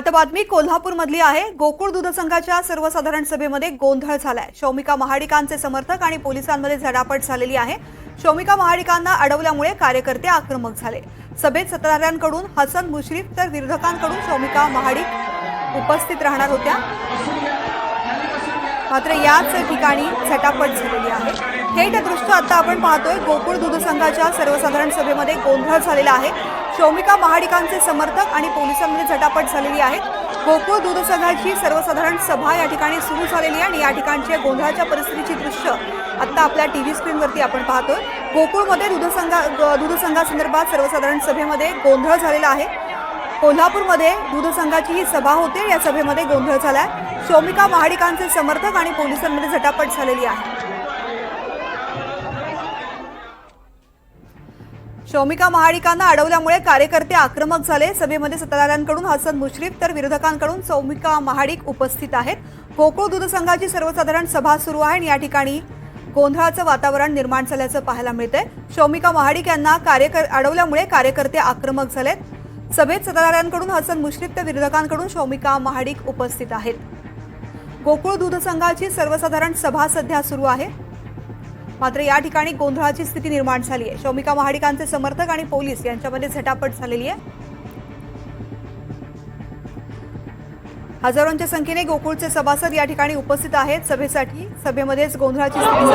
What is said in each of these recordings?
आता बातमी कोल्हापूर मधली आहे. गोकुळ दूध संघाच्या सर्वसाधारण सभेमध्ये गोंधळ झालाय. शौमिका महाडिकांचे समर्थक आणि पोलिसांमध्ये झटापट झालेली आहे. शौमिका महाडिकांना अडवल्यामुळे कार्यकर्ते आक्रमक झाले. सभेत सत्ताधाऱ्यांकडून हसन मुश्रीफ तर विरोधकांकडून शौमिका महाडिक उपस्थित राहणार होत्या. मात्र याच ठिकाणी झटापट झालेली आहे. थेट दृश्य आता आपण पाहतोय गोकुळ दूध संघाच्या सर्वसाधारण सभेमध्ये गोंधळ झालेला आहे. शौमिका महाडिकांचे समर्थक आणि पोलिसांमध्ये झटापट झालेली आहे गोकुळ दूध संघाची सर्वसाधारण सभा या ठिकाणी सुरू झालेली आहे आणि या ठिकाणच्या गोंधळाच्या परिस्थितीची दृश्य आता आपल्या टी व्ही स्क्रीनवरती आपण पाहतोय. गोकुळमध्ये दूध संघा दूध संघासंदर्भात सर्वसाधारण सभेमध्ये गोंधळ झालेला आहे. कोल्हापूरमध्ये दूध संघाची ही सभा होते. या सभेमध्ये गोंधळ झालाय. शौमिका महाडिकांचे समर्थक आणि पोलिसांमध्ये झटापट झालेली आहे. शौमिका महाडिकांना अडवल्यामुळे कार्यकर्ते आक्रमक झाले. सभेमध्ये सत्ताधाऱ्यांकडून हसन मुश्रीफ तर विरोधकांकडून सौमिका महाडिक उपस्थित आहेत. गोकुळ दूध संघाची सर्वसाधारण सभा सुरू आहे आणि या ठिकाणी गोंधळाचं वातावरण निर्माण झाल्याचं पाहायला मिळतंय. शौमिका महाडिक यांना कार्यकर अडवल्यामुळे कार्यकर्ते आक्रमक झालेत. सभेत सत्ताधाऱ्यांकडून हसन मुश्रीफ तर विरोधकांकडून शौमिका महाडिक उपस्थित आहेत. गोकुळ दूध संघाची सर्वसाधारण सभा सध्या सुरू आहे. मात्र या ठिकाणी गोंधळाची स्थिती निर्माण झाली आहे. शौमिका महाडिकांचे समर्थक आणि पोलीस यांच्यामध्ये झटापट झालेली आहे. हजारोंच्या संख्येने गोकुळचे सभासद या ठिकाणी उपस्थित आहेत. सभेसाठी सभेमध्येच गोंधळाची स्थिती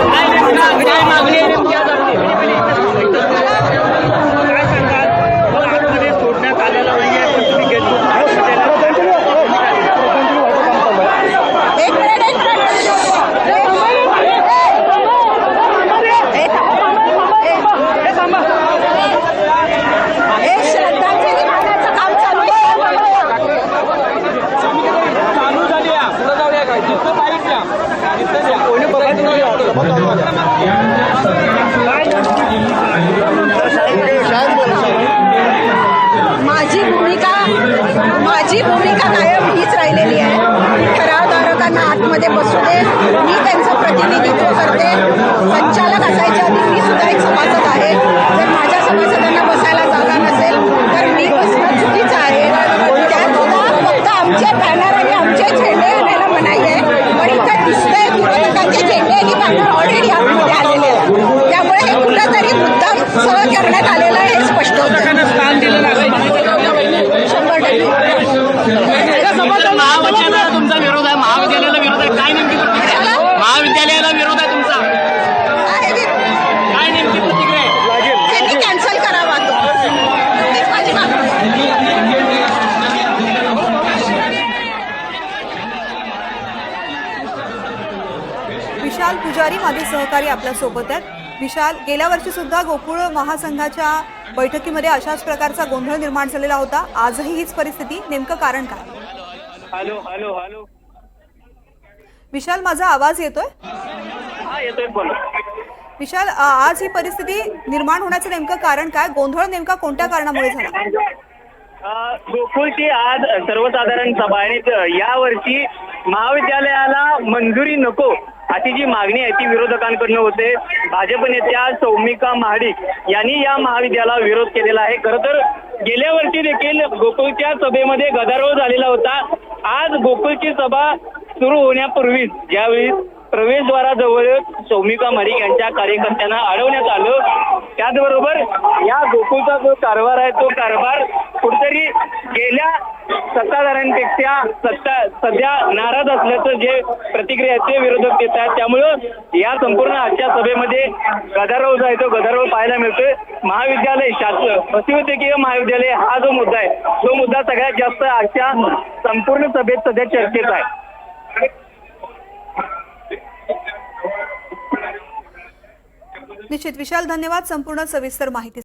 माझी भूमिका माझी भूमिका कायम हीच राहिलेली आहे. ठरावधारकांना आतमध्ये बसू दे. मी त्यांचं प्रतिनिधित्व करते संचालक असायच्या आधी मी सुद्धा एक सभासद आहे जर माझ्या सभासदांना बसायला जागा नसेल तर मी बसणं चुकीचं आहे त्यात सुद्धा फक्त आमचे बॅनर आणि आमचे झेंडे आणायला मनाई आहे पण इथं दिसतंय विरोधकांचे झेंडे आणि बॅनर ऑलरेडी आतमध्ये आलेले आहेत त्यामुळे हे कुठंतरी मुद्दाम सह करण्यात आलेलं आहे हे स्पष्ट होतं स्थान दिलेलं आहे शंभर टक्के महावचनाला तुमचा विरोध आहे महाविद्यालयाला विरोध आहे काय नेमकी प्रतिक्रिया आहे? महाविद्यालयाला विरोध आहे तुमचा आहे बी. काय नेमकी प्रतिक्रिया आहे त्यांनी कॅन्सल करावा तो हीच माझी मागणी आहे. विशाल पुजारी माझे सहकारी आपल्यासोबत आहेत. विशाल गेल्या वर्षी सुद्धा गोकुळ महासंघाच्या बैठकीमध्ये अशाच प्रकारचा गोंधळ निर्माण झालेला होता. आजही हीच परिस्थिती. नेमकं कारण काय? Hello hello hello. विशाल माझा आवाज येतोय? हा विशाल आज ही परिस्थिती निर्माण होण्याचं नेमकं कारण काय? गोंधळ नेमका कोणत्या कारणामुळे झाला? गोकुळची आज सर्वसाधारण सभा आणि यावर्षी महाविद्यालयाला मंजुरी नको. अशी जी मागणी आहे ती विरोधकांकडनं होते. भाजप नेत्या सौमिका महाडिक यांनी या महाविद्यालयाला विरोध केलेला आहे. खरं तर गेल्या वर्षी देखील गोकुळच्या सभेमध्ये गदारोळ झालेला होता. आज गोकुळची सभा सुरू होण्यापूर्वीच ज्यावेळी प्रवेशद्वाराजवळ सौमिका महाडिक यांच्या कार्यकर्त्यांना अडवण्यात आलं त्याचबरोबर या गोकुळचा जो कारभार आहे तो कारभार कुठेतरी गेल्या सत्ताधाऱ्यांपेक्षा सत्ता सध्या नाराज असल्याचं जे प्रतिक्रिया आहे ते विरोधक देत आहेत. त्यामुळं या संपूर्ण आजच्या सभेमध्ये गदारोळ जो आहे तो गदारोळ पाहायला मिळतोय. महाविद्यालय शास्त्र पशुवैद्यकीय महाविद्यालय हा जो मुद्दा आहे तो मुद्दा सगळ्यात जास्त आजच्या संपूर्ण सभेत सध्या चर्चेत आहे. निश्चित. विशाल धन्यवाद संपूर्ण सविस्तर माहिती